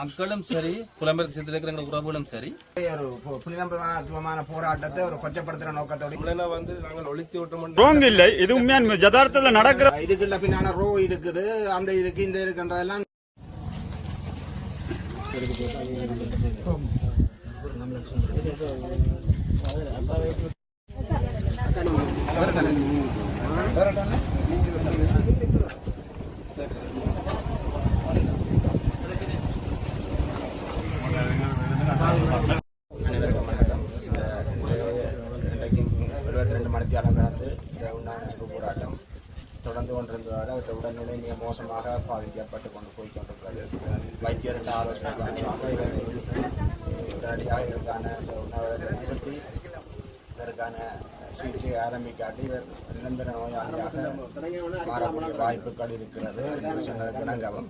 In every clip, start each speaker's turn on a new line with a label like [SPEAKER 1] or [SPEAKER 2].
[SPEAKER 1] மக்களும் சரி புலம்பெயர் சேர்த்து இருக்கிற உறவுகளும் சரி
[SPEAKER 2] ஒரு புனிதமான போராட்டத்தை ஒரு கொச்சப்படுத்துற நோக்கத்தோட
[SPEAKER 3] வந்து நாங்கள் ஒழித்து விட்டோம்
[SPEAKER 4] ரோங் இல்லை இது உண்மையான யதார்த்தத்துல நடக்கிற
[SPEAKER 2] இதுக்குள்ள பின்னால ரோ இருக்குது அந்த இருக்கு இந்த இருக்குன்றதெல்லாம் அனைவருக்கும் வணக்கம் இன்றைக்கு இருபத்தி ரெண்டு மணிக்கு அளவிலிருந்து உண்டான போராட்டம் தொடர்ந்து கொண்டிருந்ததால் அவற்றை உடல்நிலை மிக மோசமாக பாதிக்கப்பட்டு கொண்டு போய் கொண்டிருக்கிறது. வைத்தியரின் ஆலோசனை உடனடியாக இதற்கான நிறுத்தி இதற்கான சிகிச்சை ஆரம்பிக்காட்டி இவர் நிரந்தர நோயாளியாக மாறக்கூடிய வாய்ப்புகள் இருக்கிறது என்று சொன்னதற்கு இணங்கவும்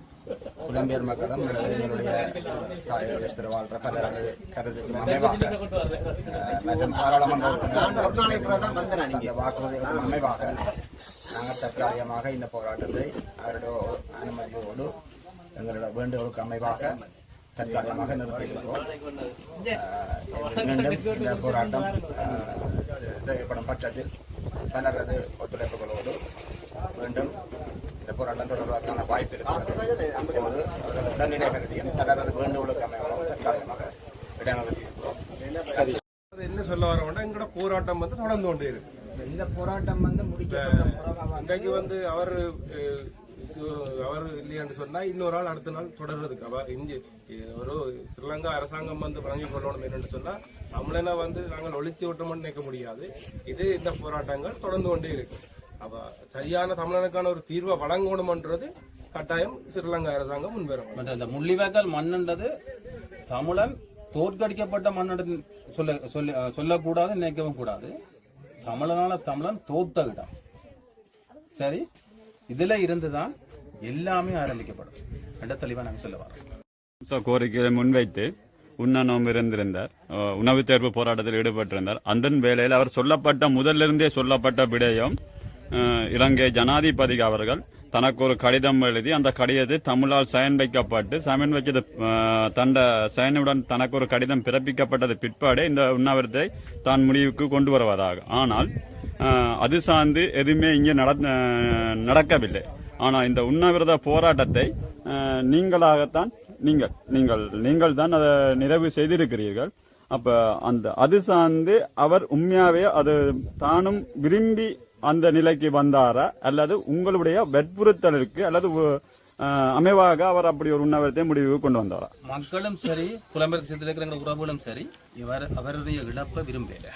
[SPEAKER 2] புலம்பெயர் மக்களும் தாயகத்தில் வாழ்ற பலரது கருத்துக்கு அமைவாக மற்றும் பாராளுமன்ற உறுப்பினர்கள் அந்த வாக்குறுதிகளுக்கு அமைவாக நாங்கள் தற்காலிகமாக இந்த போராட்டத்தை அவருடைய அனுமதியோடு எங்களோட வேண்டுகோளுக்கு அமைவாக தற்காலிகமாக நிறுத்தியிருக்கிறோம். மீண்டும் இந்த போராட்டம் தேவைப்படும் பட்சத்தில் பலரது ஒத்துழைப்புகளோடு மீண்டும் இந்த போராட்டம் தொடர்வதற்கான வாய்ப்பு இருக்கிறது. அப்போது அவரது உடல்நிலை கருதியும் பலரது வேண்டுகோளுக்கு அமைவாக தற்காலிகமாக இடைநிறுத்தி இருக்கிறோம்
[SPEAKER 3] அது என்ன சொல்ல வரோம்னா எங்களோட போராட்டம் வந்து தொடர்ந்து கொண்டே இருக்கு.
[SPEAKER 2] இந்த போராட்டம் வந்து முடிக்கப்பட்ட
[SPEAKER 3] இன்றைக்கு வந்து அவர் அவர் இல்லையான்னு சொன்னா இன்னொரு நாள் அடுத்த நாள் தொடர்றதுக்கு அவ இங்க ஒரு ஸ்ரீலங்கா அரசாங்கம் வந்து வழங்கி கொள்ளணும் என்னன்னு சொன்னா தமிழனை வந்து நாங்கள் ஒழித்து விட்டோம்னு நினைக்க முடியாது. இது இந்த போராட்டங்கள் தொடர்ந்து கொண்டே இருக்கு. அவ சரியான தமிழனுக்கான ஒரு தீர்வை வழங்கணும்ன்றது கட்டாயம் ஸ்ரீலங்கா அரசாங்கம் முன்வரும்
[SPEAKER 1] மற்ற இந்த முள்ளிவாய்க்கால் மண்ணுன்றது தமிழன் தோற்கடிக்கப்பட்ட மண்ணு சொல்ல சொல்ல சொல்லக்கூடாது நினைக்கவும் கூடாது. தமிழனால தமிழன் தோத்த இடம் சரி இதுல இருந்துதான் எல்லாமே ஆரம்பிக்கப்படும். ரெண்ட தெளிவா நாங்க சொல்ல வரோம்.
[SPEAKER 4] கோரிக்கையை முன்வைத்து உண்ண நோன்பு இருந்திருந்தார் உணவு தேர்வு போராட்டத்தில் ஈடுபட்டிருந்தார். அந்த வேளையில் அவர் சொல்லப்பட்ட முதலிருந்தே சொல்லப்பட்ட விடயம் இலங்கை ஜனாதிபதி அவர்கள் தனக்கு ஒரு கடிதம் எழுதி அந்த கடிதத்தை தமிழால் சயன் வைக்கப்பட்டு சமன் வச்சது தண்ட சயனுடன் தனக்கு ஒரு கடிதம் பிறப்பிக்கப்பட்டது பிற்பாடே இந்த உண்ணாவிரத்தை தான் முடிவுக்கு கொண்டு வருவதாக. ஆனால் அது சார்ந்து எதுவுமே இங்கே நட- நடக்கவில்லை. ஆனால் இந்த உண்ணாவிரத போராட்டத்தை நீங்களாகத்தான் நீங்கள் நீங்கள் நீங்கள் தான் அதை நிறைவு செய்திருக்கிறீர்கள். அப்ப அந்த அது சார்ந்து அவர் உண்மையாவே அது தானும் விரும்பி அந்த நிலைக்கு வந்தாரா? அல்லது உங்களுடைய வற்புறுத்தலுக்கு அல்லது அமைவாக அவர் அப்படி ஒரு உண்ணாவிரத்தை முடிவுக்கு கொண்டு வந்தாரா?
[SPEAKER 1] மக்களும் சரி புலம்பெயர் சேர்த்து இருக்கிற உறவுகளும் சரி இவர் அவருடைய இழப்பை விரும்பல.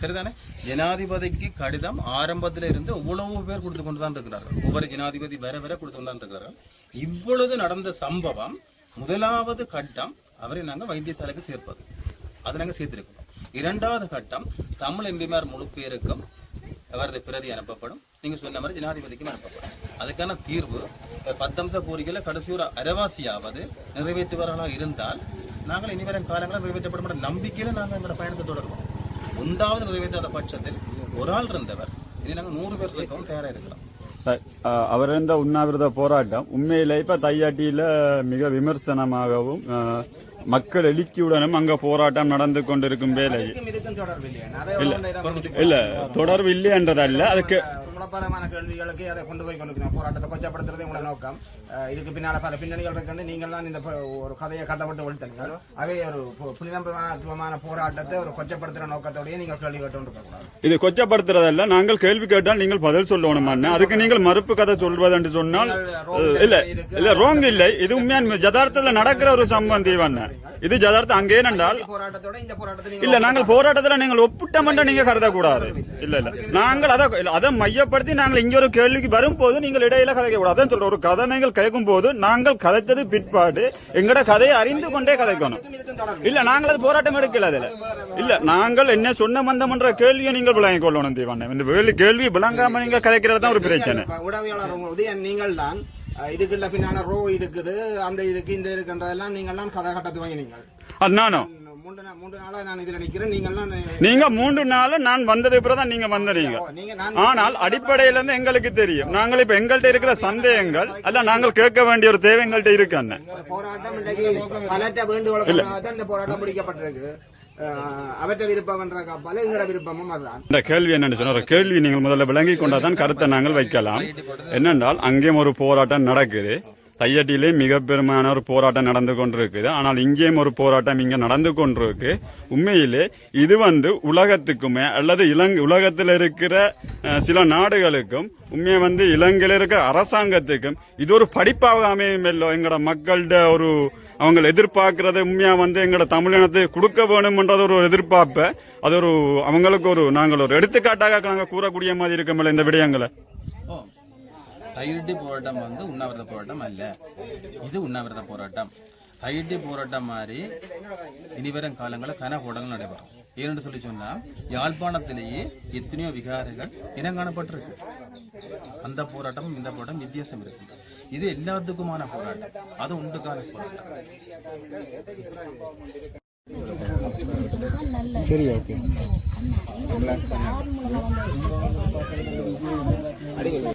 [SPEAKER 1] சரிதானே? ஜனாதிபதிக்கு கடிதம் ஆரம்பத்தில இருந்து இவ்வளவு பேர் கொடுத்து கொண்டு தான் இருக்கிறார்கள். ஒவ்வொரு ஜனாதிபதி வர வர கொடுத்து கொண்டு தான் இருக்கிறார்கள். இவ்வளவு நடந்த சம்பவம் முதலாவது கட்டம் அவரை நாங்கள் வைத்தியசாலைக்கு சேர்ப்பது. அதை நாங்கள் சேர்த்திருக்கிறோம். இரண்டாவது கட்டம் தமிழ் எம்பிமார் முழு பேருக்கும் அவரது பிரதி அனுப்பப்படும். நீங்க சொன்ன மாதிரி ஜனாதிபதிக்கும் அனுப்பப்படும். அதுக்கான தீர்வு பத்தம்ச கோரிக்கையில் கோரிக்கையில கடைசி ஒரு அரைவாசியாவது நிறைவேற்றுவர்களாக இருந்தால் நாங்கள் இனிவரும் காலங்களில் நிறைவேற்றப்படும் என்ற நம்பிக்கையில நாங்கள் எங்களோட பயணத்தை தொடர்வோம். ஒன்றாவது நிறைவேற்றாத பட்சத்தில் ஒரு ஆள் இருந்தவர் இனி நாங்கள் நூறு பேர் இருக்கவும் தயாராக இருக்கிறோம்.
[SPEAKER 4] அவர் இருந்த உண்ணாவிரத போராட்டம் உண்மையில இப்ப தையாட்டியில மிக விமர்சனமாகவும் மக்கள் எழுச்சியுடனும் அங்க போராட்டம் நடந்து கொண்டிருக்கும் வேலை.
[SPEAKER 2] நிறைய
[SPEAKER 4] இல்ல. தொடர்பு இல்லையன்றதல்ல அதுக்கு
[SPEAKER 2] குழப்பமான கேள்விகளுக்கு அதை கொண்டு போய் கொண்டிருக்கிறோம் போராட்டத்தை கொச்சப்படுத்துறதே உங்களோட நோக்கம். இதுக்கு பின்னால பல பின்னணிகள் இருக்கு நீங்கள் தான் இந்த ஒரு கதையை கட்டப்பட்டு ஒழித்தீங்க அவை ஒரு புனிதமான போராட்டத்தை ஒரு கொச்சப்படுத்துற நோக்கத்தோடய நீங்கள் கேள்வி கேட்டு
[SPEAKER 4] இது கொச்சப்படுத்துறதல்ல. நாங்கள் கேள்வி கேட்டால் நீங்கள் பதில் சொல்லணும். அதுக்கு நீங்கள் மறுப்பு கதை சொல்வது என்று சொன்னால் இல்ல. இல்ல ரோங் இல்லை. இது உண்மையான யதார்த்தத்துல நடக்கிற ஒரு சம்பந்தி வண்ண இது யதார்த்தம் அங்கே
[SPEAKER 2] போராட்டத்தை
[SPEAKER 4] இல்ல நாங்கள் போராட்டத்துல நீங்கள் ஒப்பிட்ட மட்டும் நீங்க கருதக்கூடாது. இல்ல இல்ல. நாங்கள் அதை அதை மையப்படுத்தி நாங்கள் இங்க ஒரு கேள்விக்கு வரும்போது நீங்கள் இடையில கதைக்க கூடாது. அதான் சொல்றோம் ஒரு கதை நீங்கள் கேட்கும் போது நாங்கள் கதைத்தது பிற்பாடு. எங்கட கதையை அறிந்து கொண்டே கதைக்கணும். இல்ல நாங்கள் அது போராட்டம் எடுக்கல அதுல. இல்ல நாங்கள் என்ன சொன்ன மந்தம்ன்ற கேள்வியை நீங்கள் விளங்கிக் கொள்ளணும் தீவான. இந்த கேள்வி விளங்காம நீங்க கதைக்கிறது தான் ஒரு பிரச்சனை.
[SPEAKER 2] உடமையாளர் உதயன் நீங்கள் தான். இதுக்குள்ள பின்னால ரோ இருக்குது அந்த இருக்கு இந்த இருக்குன்றதெல்லாம் நீங்கள் தான் கதை கட்டத்து வாங்கினீங்க.
[SPEAKER 4] அது நீங்க மூன்று நாள் நான் வந்தது பிறகு தான் நீங்க வந்தீங்க ஆனால் அடிப்படையில இருந்து எங்களுக்கு தெரியும். நாங்கள் இப்ப எங்கள்கிட்ட இருக்கிற சந்தேகங்கள் அல்ல நாங்கள் கேட்க வேண்டிய ஒரு தேவை எங்கள்கிட்ட இருக்கு அண்ணன்
[SPEAKER 2] இந்த
[SPEAKER 4] கேள்வி என்னன்னு சொன்ன கேள்வி நீங்கள் முதல்ல விளங்கி கொண்டாதான் கருத்தை நாங்கள் வைக்கலாம். என்னென்றால் அங்கேயும் ஒரு போராட்டம் நடக்குது. தையட்டிலே மிக பெருமையான ஒரு போராட்டம் நடந்து கொண்டிருக்குது. ஆனால் இங்கேயும் ஒரு போராட்டம் இங்கே நடந்து கொண்டிருக்கு. உண்மையிலே இது வந்து உலகத்துக்குமே அல்லது இலங்கை உலகத்தில் இருக்கிற சில நாடுகளுக்கும் உண்மையை வந்து இலங்கையில் இருக்கிற அரசாங்கத்துக்கும் இது ஒரு படிப்பாக அமையும் இல்லை. எங்களோட மக்கள்கிட்ட ஒரு அவங்க எதிர்பார்க்கறத உண்மையாக வந்து எங்களோட தமிழினத்தை கொடுக்க வேணும்ன்றது ஒரு எதிர்பார்ப்பை அது ஒரு அவங்களுக்கு ஒரு நாங்கள் ஒரு எடுத்துக்காட்டாக நாங்கள் கூறக்கூடிய மாதிரி இருக்கமில்ல இந்த விடயங்களை.
[SPEAKER 1] தையிட்டி போராட்டம் வந்து உண்ணாவிரத போராட்டம் அல்ல. இது உண்ணாவிரத போராட்டம். தையிட்டி போராட்டம் மாதிரி இனிவரும் காலங்களில் கன போராட்டங்கள் நடைபெறும். ஏன்னு சொல்லி சொன்னா யாழ்ப்பாணத்திலேயே எத்தனையோ விகாரைகள் இனம் காணப்பட்டிருக்கு அந்த போராட்டமும் இந்த போராட்டம் வித்தியாசம் இருக்கு. இது எல்லாத்துக்குமான போராட்டம். அது உண்டுக்கான போராட்டம்.
[SPEAKER 2] நீங்க முன்னுக்கு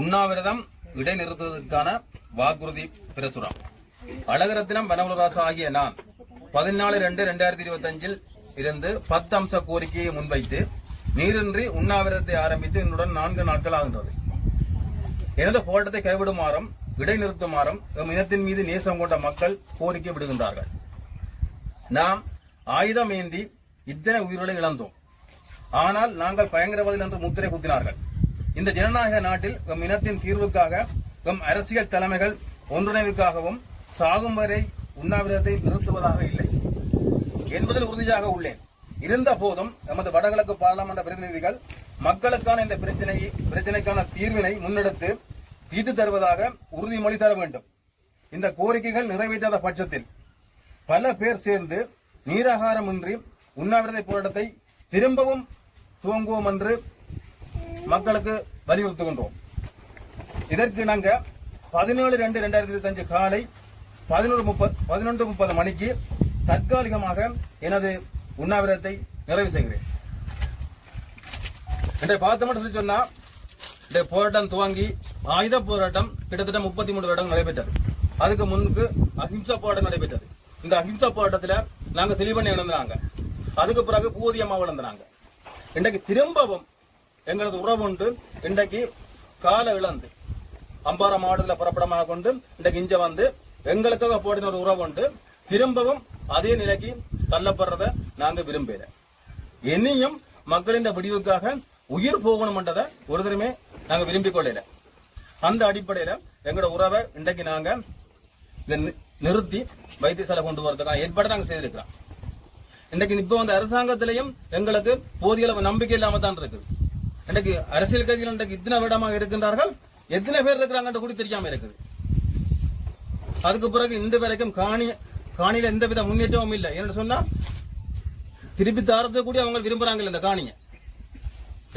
[SPEAKER 1] உண்ணாவிரதம் இடைநிறுத்துவதற்கான வாக்குறுதி பிரசுரம். அழகரத்தினம் வனவலராசு ஆகிய நான் பதினாலு ரெண்டு ரெண்டாயிரத்தி இருபத்தி அஞ்சில் இருந்து பத்து அம்ச கோரிக்கையை முன்வைத்து நீரின்றி உண்ணாவிரதத்தை ஆரம்பித்து என்னுடன் நான்கு நாட்கள் ஆகின்றது. எனது போராட்டத்தை கைவிடுமாறும் இடைநிறுத்துமாறும் எம் இனத்தின் மீது நேசம் கொண்ட மக்கள் கோரிக்கை விடுகின்றார்கள். நாம் ஆயுதம் ஏந்தி இத்தனை உயிர்களை இழந்தோம். ஆனால் நாங்கள் பயங்கரவாதிகள் என்று முத்திரை குத்தினார்கள். இந்த ஜனநாயக நாட்டில் எம் இனத்தின் தீர்வுக்காக எம் அரசியல் தலைமைகள் ஒன்றிணைவுக்காகவும் சாகும் வரை உண்ணாவிரதத்தை நிறுத்துவதாக இல்லை. என்பதில் உறுதியாக உள்ளேன். இருந்த போதும் எமது வடகிழக்கு பாராளுமன்ற பிரதிநிதிகள் மக்களுக்கான இந்த பிரச்சனை பிரச்சனைக்கான தீர்வினை முன்னெடுத்து தீர்த்து தருவதாக உறுதிமொழி தர வேண்டும். இந்த கோரிக்கைகள் நிறைவேற்றாத பட்சத்தில் பல பேர் சேர்ந்து நீராகாரமின்றி உண்ணாவிரத போராட்டத்தை திரும்பவும் துவங்குவோம் என்று மக்களுக்கு வலியுறுத்துகின்றோம். இதற்கு நாங்க பதினேழு ரெண்டு ரெண்டாயிரத்தி இருபத்தி அஞ்சு காலை பதினொரு முப்பது பதினொன்று முப்பது மணிக்கு தற்காலிகமாக எனது உண்ணாவிரதத்தை நிறைவு செய்கிறேன். இன்றைய பார்த்து மட்டும் சொல்லி சொன்னா இன்றைய போராட்டம் துவங்கி ஆயுத போராட்டம் கிட்டத்தட்ட முப்பத்தி மூணு வருடம் நடைபெற்றது. அதுக்கு முன்னுக்கு அஹிம்சா போராட்டம் நடைபெற்றது. இந்த அஹிம்சா போராட்டத்துல நாங்க தெளிவண்ணை இழந்தாங்க அதுக்கு பிறகு பூதியம்மா இழந்தாங்க இன்றைக்கு திரும்பவும் எங்களது உறவுண்டு இன்றைக்கு கால இழந்து அம்பாறை மாவட்டத்தில் புறப்படமாக கொண்டு இன்றைக்கு இங்க வந்து எங்களுக்காக போடின ஒரு உறவு உண்டு. திரும்பவும் அதே நிலைக்கு தள்ளப்படுறத நாங்க விரும்புகிறோம் இனியும் மக்களின் விடிவுக்காக உயிர் போகணும்ன்றதை ஒரு தருமே நாங்க விரும்பிக் கொள்ளல அந்த அடிப்படையில எங்களோட உறவை இன்றைக்கு நாங்க நி- நிறுத்தி வைத்தியசாலை கொண்டு வரதுக்கான ஏற்பாடு நாங்க செய்திருக்கிறோம். இன்றைக்கு இப்ப வந்து அரசாங்கத்திலையும் எங்களுக்கு போதிய அளவு நம்பிக்கை இல்லாம தான் இருக்குது. இன்றைக்கு அரசியல் கட்சியில் இன்றைக்கு இத்தனை விடமாக இருக்கின்றார்கள் எத்தனை பேர் இருக்கிறாங்க கூட தெரியாம இருக்குது. அதுக்கு பிறகு இந்த வரைக்கும் காணி காணியில எந்த வித முன்னேற்றமும் இல்லை. என்ன சொன்னா திருப்பி தாரது கூட அவங்க விரும்புறாங்க இந்த காணிய.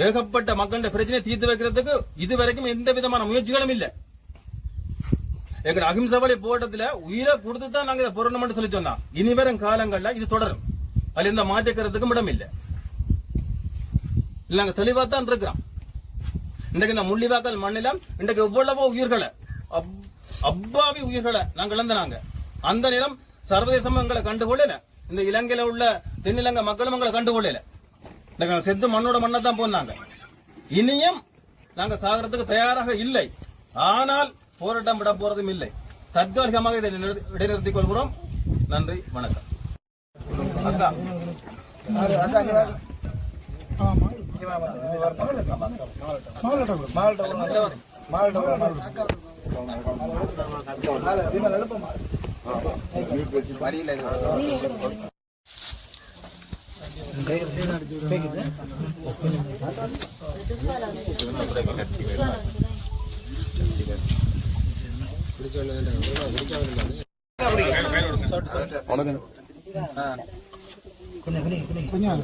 [SPEAKER 1] ஏகப்பட்ட மக்களோட பிரச்சனையை தீர்த்து வைக்கிறதுக்கு இது வரைக்கும் எந்த விதமான முயற்சிகளும் இல்லை. எங்க அகிம்சை வழி போராட்டத்துல உயிரை கொடுத்து தான் நாங்க இதை போராட்டம் சொல்லி சொன்னா. இனி வரும் காலங்கள்ல இது தொடரும். அதுல இந்த மாற்றிக்கிறதுக்கும் இடம் இல்லை இல்ல. நாங்க தெளிவா தான் இருக்கிறோம் இன்றைக்கு இந்த முள்ளிவாக்கல் மண்ணிலம் இன்றைக்கு எவ்வளவோ உயிர்களை அப்- அப்பாவி உயிர்களை நாங்க இழந்தனாங்க. அந்த நிலம் சர்வதேசம் எங்களை கண்டுகொள்ளல. இந்த இலங்கையில உள்ள தென்னிலங்கை மக்களும் எங்களை கண்டுகொள்ளல. நாங்க செத்து மண்ணோட மண்ணை தான் போனாங்க. இனியும் நாங்க சாகிறதுக்கு தயாராக இல்லை. ஆனால் போராட்டம் விட போறதும் இல்லை. தற்காலிகமாக இதை இடைநிறுத்திக் கொள்கிறோம். நன்றி வணக்கம். அக்கா.
[SPEAKER 2] அக்கா வணக்கம். கொஞ்சம் கொஞ்சம் கொஞ்சம்.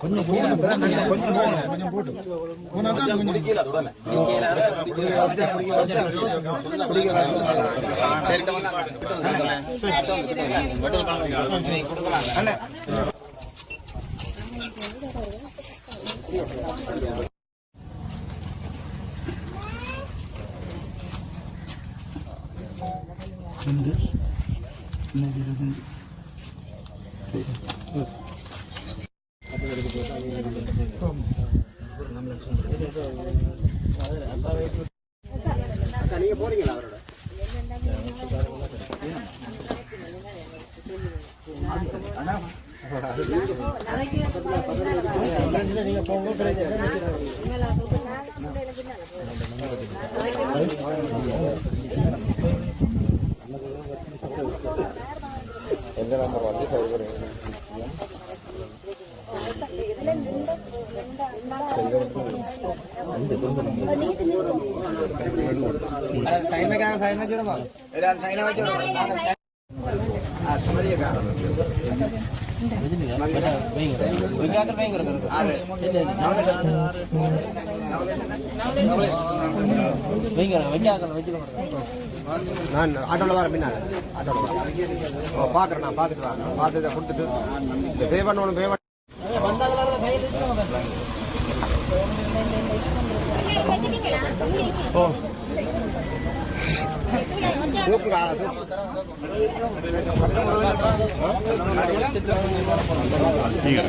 [SPEAKER 2] வாங்க. இங்க வாங்க. மால்ட்ட வாங்க. மால்ட்ட എന്റെ നമ്പർ വണ്ടി സൗകര്യം സൈന സൈന സൈന
[SPEAKER 5] நான் ஆட்டோவில் வரேன் பின்னால். ஆட்டோவில் வரேன் பார்க்குறேன் நான் பார்த்துட்டு வரேன். பார்த்து இதை கொடுத்துட்டு பே பண்ணணும் பே பண்ண ஓ. தூக்கு ஆளா தூக்கு
[SPEAKER 4] நீங்கள்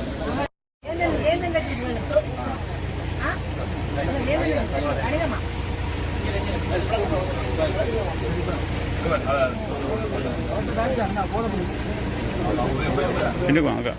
[SPEAKER 4] ഇതിന്റെ വാങ്ങാം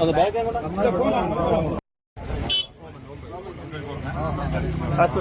[SPEAKER 4] അത് ബാഗ് 它是